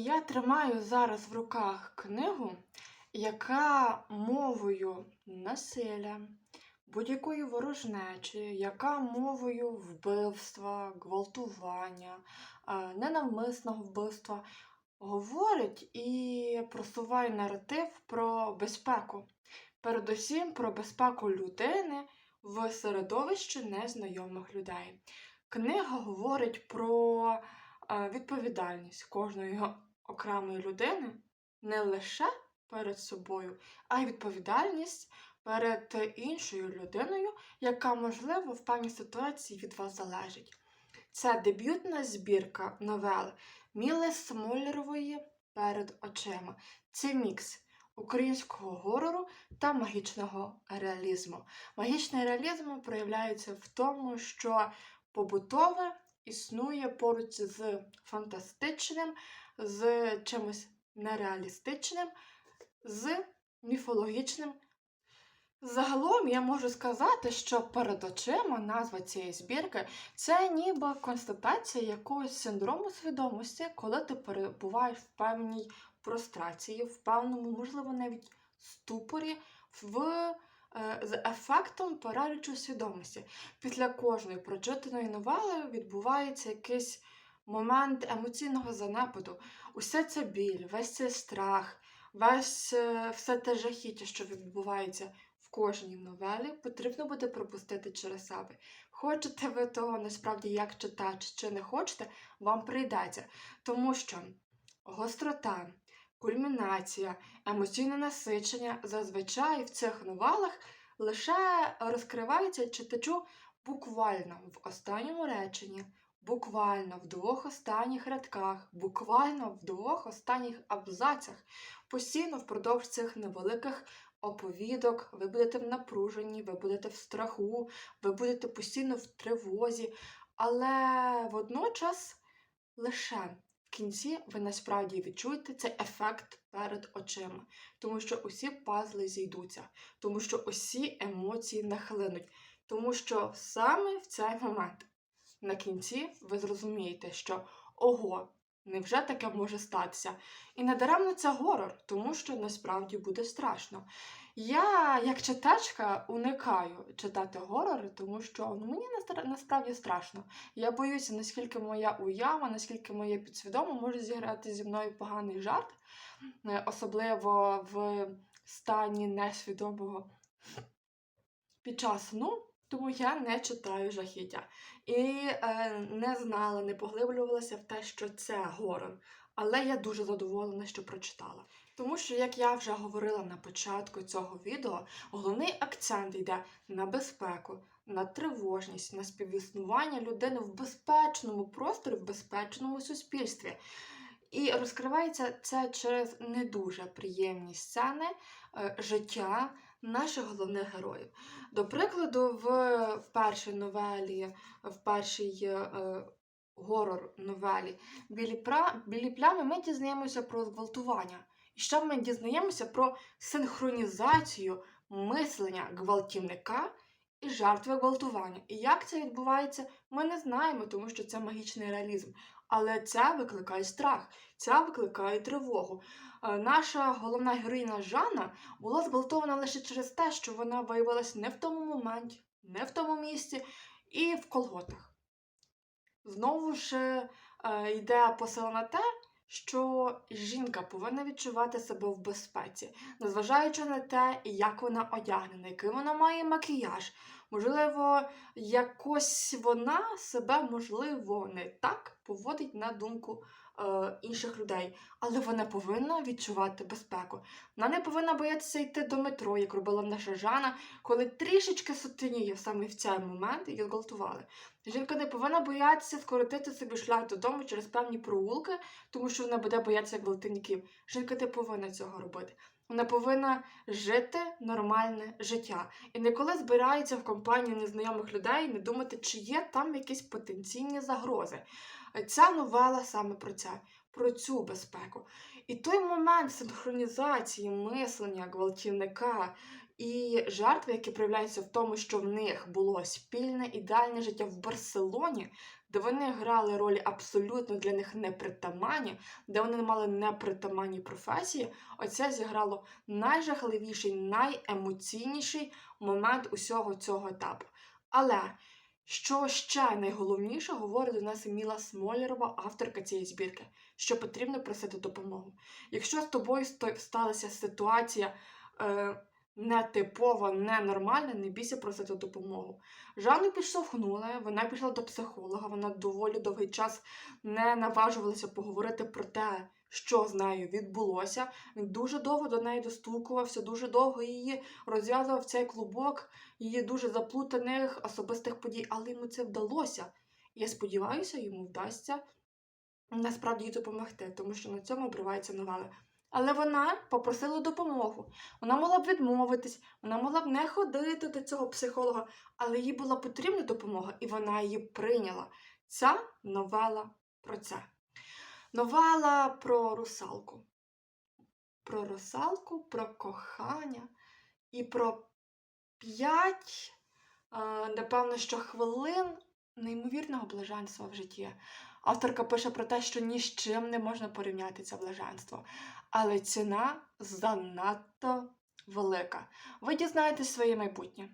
Я тримаю зараз в руках книгу, яка мовою насилля, будь-якої ворожнечі, яка мовою вбивства, гвалтування, е, ненавмисного вбивства говорить і просуває наратив про безпеку. Передусім про безпеку людини в середовищі незнайомих людей. Книга говорить про е, відповідальність кожної окремої людини не лише перед собою, а й відповідальність перед іншою людиною, яка, можливо, в певній ситуації від вас залежить. Це дебютна збірка новел Міли Смолерової перед очима. Це мікс українського горору та магічного реалізму. Магічний реалізм проявляється в тому, що побутове існує поруч з фантастичним, з чимось нереалістичним, з міфологічним. Загалом я можу сказати, що перед очима назва цієї збірки це ніби констатація якогось синдрому свідомості, коли ти перебуваєш в певній прострації, в певному, можливо, навіть ступорі, в, е, з ефектом паралічу свідомості. Після кожної прочитаної новели відбувається якийсь момент емоційного занепаду. Уся ця біль, весь цей страх, весь е, все те жахіття, що відбувається в кожній новелі, потрібно буде пропустити через себе. Хочете ви того насправді як читач, чи не хочете, вам прийдеться. Тому що гострота, кульмінація, емоційне насичення зазвичай в цих новелах лише розкривається читачу буквально в останньому реченні, буквально в двох останніх рядках, буквально в двох останніх абзацях. Постійно впродовж цих невеликих оповідок, ви будете в напруженні, ви будете в страху, ви будете постійно в тривозі, але водночас лише в кінці ви насправді відчуєте цей ефект перед очима, тому що усі пазли зійдуться, тому що усі емоції нахлинуть, тому що саме в цей момент на кінці ви зрозумієте, що ого, невже таке може статися? І не даремно це горор, тому що насправді буде страшно. Я, як читачка, уникаю читати горори, тому що ну, мені насправді страшно. Я боюся, наскільки моя уява, наскільки моє підсвідомо може зіграти зі мною поганий жарт, е, особливо в стані несвідомого під час сну. Тому я не читаю жахіття. І е, не знала, не поглиблювалася в те, що це горор. Але я дуже задоволена, що прочитала. Тому що, як я вже говорила на початку цього відео, головний акцент йде на безпеку, на тривожність, на співіснування людини в безпечному просторі, в безпечному суспільстві. І розкривається це через не дуже приємні сцени е, життя наших головних героїв. До прикладу, в, першій новелі, в першій е, горор новелі білі, пра, білі плями ми дізнаємося про зґвалтування. І ще ми дізнаємося про синхронізацію мислення гвалтівника і жертви гвалтування. І як це відбувається, ми не знаємо, тому що це магічний реалізм. Але це викликає страх, це викликає тривогу. Е, Наша головна героїна Жанна була зґвалтована лише через те, що вона виявилась не в тому моменті, не в тому місці і в колготах. Знову ж е, йде посила на те, що жінка повинна відчувати себе в безпеці, незважаючи на те, як вона одягнена, який вона має макіяж. Можливо, якось вона себе, можливо, не так поводить на думку е, інших людей, але вона повинна відчувати безпеку. Вона не повинна боятися йти до метро, як робила наша Жана, коли трішечки сутеніє саме в цей момент її зґвалтували. Жінка не повинна боятися скоротити собі шлях додому через певні проулки, тому що вона буде боятися гвалтівників. Жінка не повинна цього робити. Вона повинна жити нормальне життя. І ніколи збирається в компанію незнайомих людей не думати, чи є там якісь потенційні загрози. Ця новела саме про це, про цю безпеку. І той момент синхронізації мислення гвалтівника і жертви, які проявляються в тому, що в них було спільне ідеальне життя в Барселоні, де вони грали ролі абсолютно для них непритаманні, де вони мали непритаманні професії, оце зіграло найжахливіший, найемоційніший момент усього цього етапу. Але що ще найголовніше говорить до нас Міла Смолєрова, авторка цієї збірки, що потрібно просити допомогу. Якщо з тобою сталася ситуація е, нетипова, ненормальна, не бійся просити допомогу. Жанну підштовхнули, вона пішла до психолога, вона доволі довгий час не наважувалася поговорити про те, що з нею відбулося. Він дуже довго до неї достукувався, дуже довго її розв'язував цей клубок її дуже заплутаних особистих подій, але йому це вдалося. Я сподіваюся, йому вдасться насправді їй допомогти, тому що на цьому обривається новела. Але вона попросила допомогу. Вона могла б відмовитись, вона могла б не ходити до цього психолога, але їй була потрібна допомога, і вона її прийняла. Ця новела про це. Новела про русалку. Про русалку, про кохання і про п'ять, напевно, що хвилин неймовірного блаженства в житті. Авторка пише про те, що ні з чим не можна порівняти це блаженство, але ціна занадто велика. Ви дізнаєтесь своє майбутнє.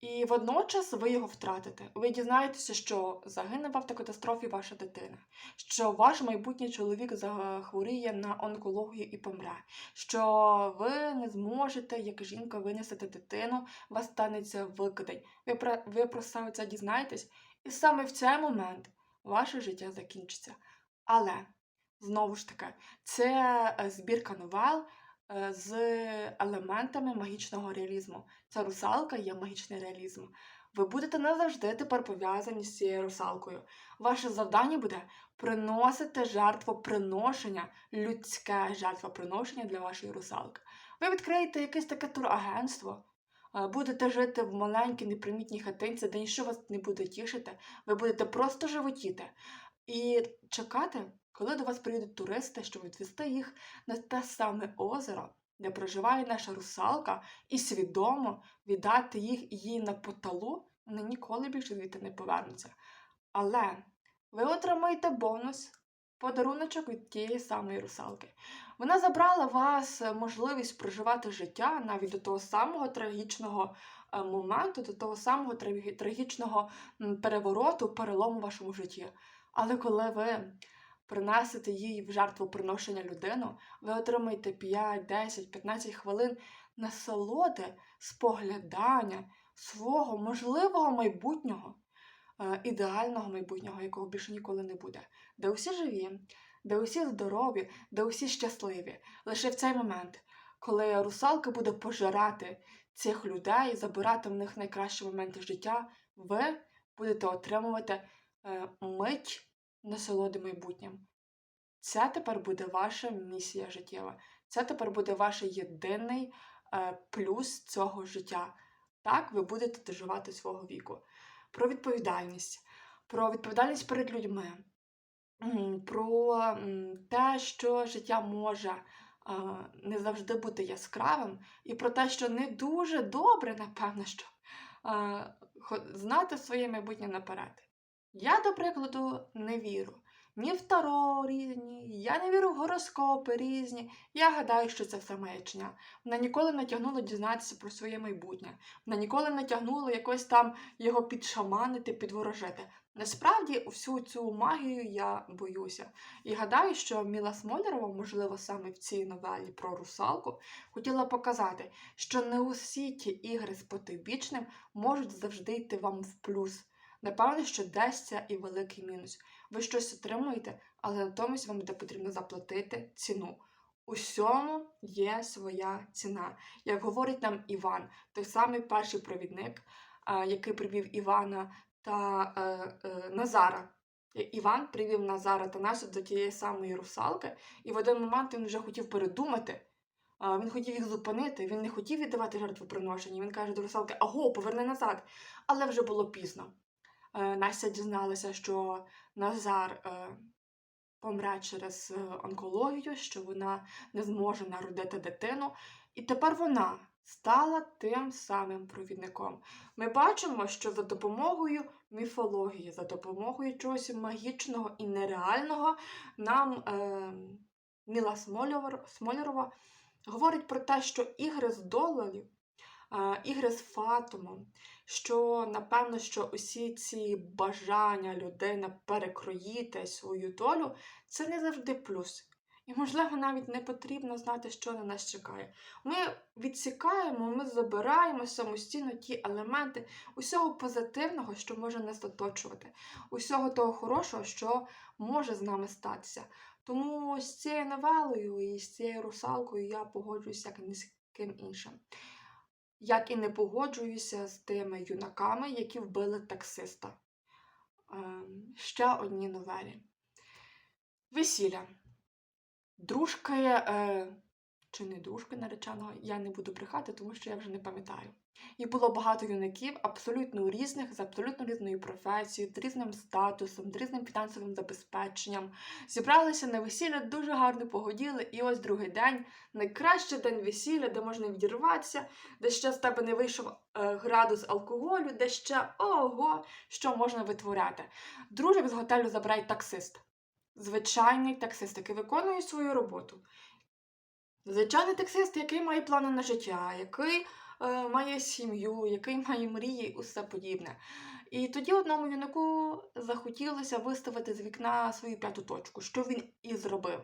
І водночас ви його втратите. Ви дізнаєтеся, що загине в автокатастрофі ваша дитина, що ваш майбутній чоловік захворіє на онкологію і помре, що ви не зможете, як жінка, винести дитину, вас станеться викидень. Ви про, ви про все це дізнаєтесь, і саме в цей момент ваше життя закінчиться. Але знову ж таки, це е, збірка новел е, з елементами магічного реалізму. Ця русалка є магічний реалізм. Ви будете назавжди тепер пов'язані з цією русалкою. Ваше завдання буде приносити жертвоприношення, людське жертвоприношення для вашої русалки. Ви відкриєте якесь таке турагентство, е, будете жити в маленькій непримітній хатинці, де нічого вас не буде тішити. Ви будете просто животіти і чекати, коли до вас приїдуть туристи, щоб відвести їх на те саме озеро, де проживає наша русалка, і свідомо віддати їх їй на поталу, вони ніколи більше звідти не повернуться. Але ви отримаєте бонус, подаруночок від тієї самої русалки. Вона забрала вас можливість проживати життя навіть до того самого трагічного е, моменту, до того самого трагічного перевороту, перелому в вашому житті. Але коли ви принесете їй в жертвоприношення людину, ви отримаєте 5, 10, 15 хвилин насолоди, споглядання свого можливого майбутнього, е, ідеального майбутнього, якого більше ніколи не буде, де усі живі, де усі здорові, де усі щасливі. Лише в цей момент, коли русалка буде пожирати цих людей, забирати в них найкращі моменти життя, ви будете отримувати е, мить насолоди майбутнім. Це тепер буде ваша місія життєва. Це тепер буде ваш єдиний е, плюс цього життя. Так, ви будете доживати свого віку. Про відповідальність, про відповідальність перед людьми, про те, що життя може е, не завжди бути яскравим, і про те, що не дуже добре, напевно, що е, знати своє майбутнє наперед. Я, до прикладу, не віру ні в таро різні, я не вірю в гороскопи різні. Я гадаю, що це все маячня. Вона ніколи не тягнула дізнатися про своє майбутнє. Вона ніколи не тягнула якось там його підшаманити, підворожити. Насправді, всю цю магію я боюся. І гадаю, що Міла Смолярова, можливо, саме в цій новелі про русалку, хотіла показати, що не усі ті ігри з потойбічним можуть завжди йти вам в плюс. Напевно, що десь це і великий мінус. Ви щось отримуєте, але натомість вам буде потрібно заплатити ціну. Усьому є своя ціна. Як говорить нам Іван, той самий перший провідник, який привів Івана та е, е, Назара. Іван привів Назара та Насю до тієї самої русалки, і в один момент він вже хотів передумати. Він хотів їх зупинити, він не хотів віддавати жертвоприношення. Він каже до русалки: Аго, поверни назад. Але вже було пізно. Е, Настя дізналася, що Назар е, помре через е, онкологію, що вона не зможе народити дитину. І тепер вона стала тим самим провідником. Ми бачимо, що за допомогою міфології, за допомогою чогось магічного і нереального, нам е, Міла Смолєвор- говорить про те, що ігри з доларів, е, ігри з фатумом, що напевно, що усі ці бажання людини перекроїти свою долю, це не завжди плюс. І, можливо, навіть не потрібно знати, що на нас чекає. Ми відсікаємо, ми забираємо самостійно ті елементи усього позитивного, що може нас оточувати, усього того хорошого, що може з нами статися. Тому з цією новелою і з цією русалкою я погоджуюся як ні з ким іншим. Як і не погоджуюся з тими юнаками, які вбили таксиста. Ем, ще одні новелі. Весілля. Дружки, е, чи не дружки нареченого, я не буду брехати, тому що я вже не пам'ятаю. І було багато юнаків абсолютно різних, з абсолютно різною професією, з різним статусом, з різним фінансовим забезпеченням. Зібралися на весілля, дуже гарно погоділи, і ось другий день, найкращий день весілля, де можна відірватися, де ще з тебе не вийшов е, градус алкоголю, де ще ого, що можна витворяти. Дружок з готелю забирає таксист. Звичайний таксист, який виконує свою роботу. Звичайний таксист, який має плани на життя, який е, має сім'ю, який має мрії усе подібне. І тоді одному юнаку захотілося виставити з вікна свою п'яту точку, що він і зробив.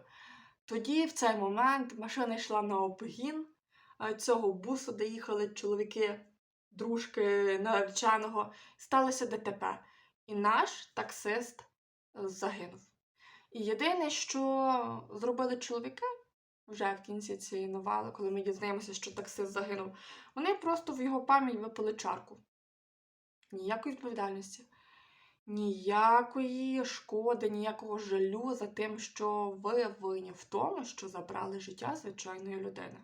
Тоді, в цей момент, машина йшла на обгін е, цього бусу, де їхали чоловіки, дружки нареченого, сталося ДТП. І наш таксист е, загинув. І єдине, що зробили чоловіки вже в кінці цієї новели, коли ми дізнаємося, що таксист загинув, вони просто в його пам'ять випили чарку. Ніякої відповідальності, ніякої шкоди, ніякого жалю за тим, що ви винні в тому, що забрали життя звичайної людини.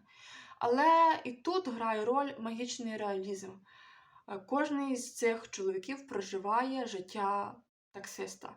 Але і тут грає роль магічний реалізм. Кожний з цих чоловіків проживає життя таксиста.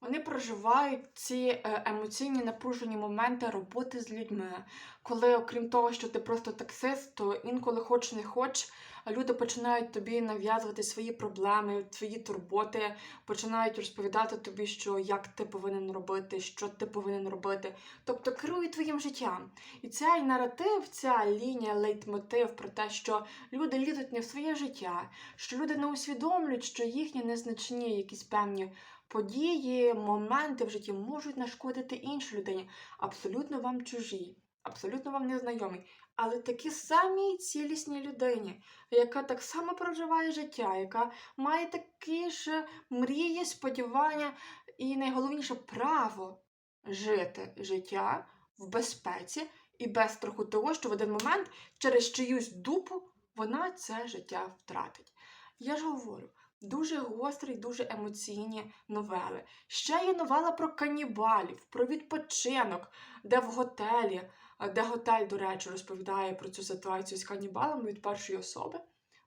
Вони проживають ці е, емоційні напружені моменти роботи з людьми. Коли, окрім того, що ти просто таксист, то інколи хоч не хоч, люди починають тобі нав'язувати свої проблеми, свої турботи, починають розповідати тобі, що як ти повинен робити, що ти повинен робити. Тобто керують твоїм життям. І цей наратив, ця лінія, лейтмотив про те, що люди лізуть не в своє життя, що люди не усвідомлюють, що їхні незначні якісь певні події, моменти в житті можуть нашкодити іншій людині, абсолютно вам чужі, абсолютно вам незнайомі, але такі самі цілісній людині, яка так само проживає життя, яка має такі ж мрії, сподівання і найголовніше право жити життя в безпеці і без страху того, що в один момент через чиюсь дупу вона це життя втратить. Я ж говорю, дуже гострі, дуже емоційні новели. Ще є новела про канібалів, про відпочинок, де в готелі, де готель, до речі, розповідає про цю ситуацію з канібалами від першої особи.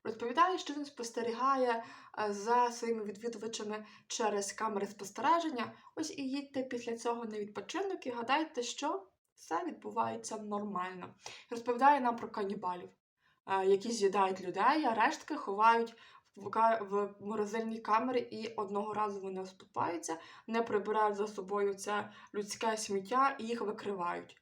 Розповідає, що він спостерігає за своїми відвідувачами через камери спостереження. Ось і їдьте після цього на відпочинок і гадайте, що все відбувається нормально. Розповідає нам про канібалів, які з'їдають людей, а рештки ховають в ка- в морозильній камері, і одного разу вони оступаються, не прибирають за собою це людське сміття і їх викривають.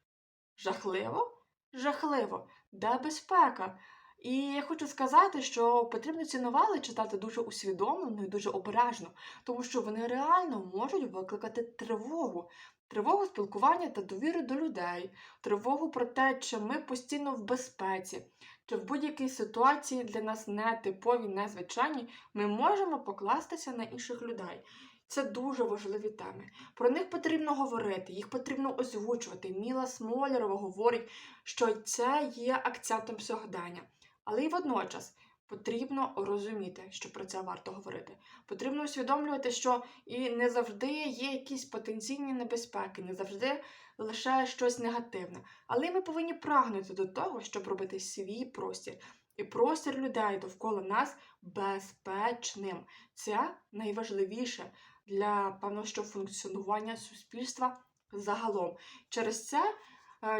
Жахливо? Жахливо. Де безпека? І я хочу сказати, що потрібно ці новели читати дуже усвідомлено і дуже обережно, тому що вони реально можуть викликати тривогу. Тривогу спілкування та довіри до людей, тривогу про те, чи ми постійно в безпеці, чи в будь-якій ситуації для нас не типові, незвичайні, ми можемо покластися на інших людей. Це дуже важливі теми. Про них потрібно говорити, їх потрібно озвучувати. Міла Смолярова говорить, що це є акцентом сьогодення. Але й водночас потрібно розуміти, що про це варто говорити. Потрібно усвідомлювати, що і не завжди є якісь потенційні небезпеки, не завжди лише щось негативне. Але ми повинні прагнути до того, щоб робити свій простір і простір людей довкола нас безпечним. Це найважливіше для певно, що функціонування суспільства загалом. Через це,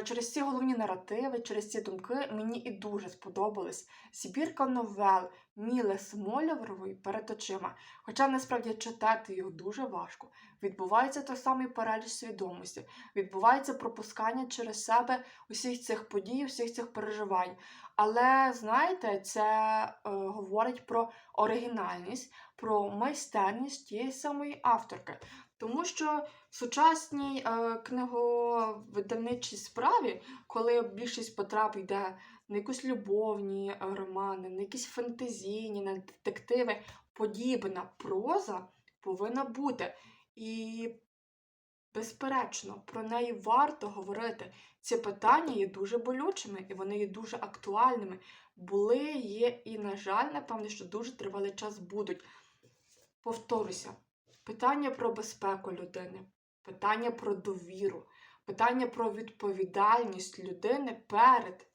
через ці головні наративи, через ці думки мені і дуже сподобалась збірка новел Міли Смольової перед очима. Хоча насправді читати його дуже важко. Відбувається той самий параліч свідомості, відбувається пропускання через себе усіх цих подій, усіх цих переживань. Але знаєте, це е, говорить про оригінальність, про майстерність тієї самої авторки. Тому що в сучасній е, книговидавничій справі, коли більшість потрап йде на якусь любовні е, романи, на якісь фантазійні, на детективи, подібна проза повинна бути. І, безперечно, про неї варто говорити. Ці питання є дуже болючими і вони є дуже актуальними. Були, є і, на жаль, напевне, що дуже тривалий час будуть. Повторюся, питання про безпеку людини, питання про довіру, питання про відповідальність людини перед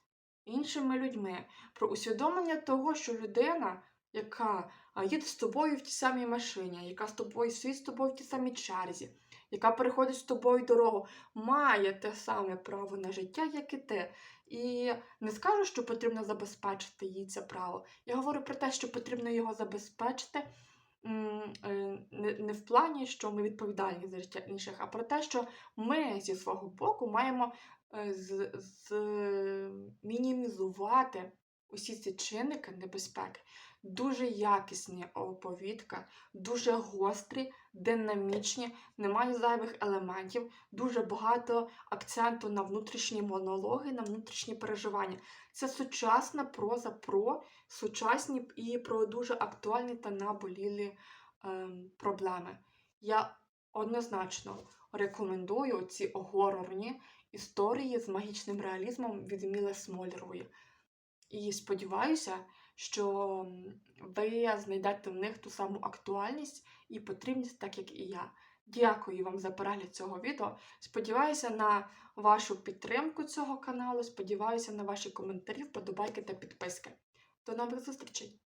іншими людьми, про усвідомлення того, що людина, яка їде з тобою в тій самій машині, яка з тобою стоїть з тобою в тій самій черзі, яка переходить з тобою дорогу, має те саме право на життя, як і ти. І не скажу, що потрібно забезпечити їй це право. Я говорю про те, що потрібно його забезпечити не, не в плані, що ми відповідальні за життя інших, а про те, що ми зі свого боку маємо е, з, з, мінімізувати усі ці чинники небезпеки. Дуже якісні оповідка, дуже гострі, динамічні, немає зайвих елементів, дуже багато акценту на внутрішні монологи, на внутрішні переживання. Це сучасна проза про сучасні і про дуже актуальні та наболілі ем, проблеми. Я однозначно рекомендую ці горорні історії з магічним реалізмом від Міли Смолєрової. І сподіваюся, що ви знайдете в них ту саму актуальність і потрібність, так як і я. Дякую вам за перегляд цього відео. Сподіваюся на вашу підтримку цього каналу. Сподіваюся на ваші коментарі, вподобайки та підписки. До нових зустрічей!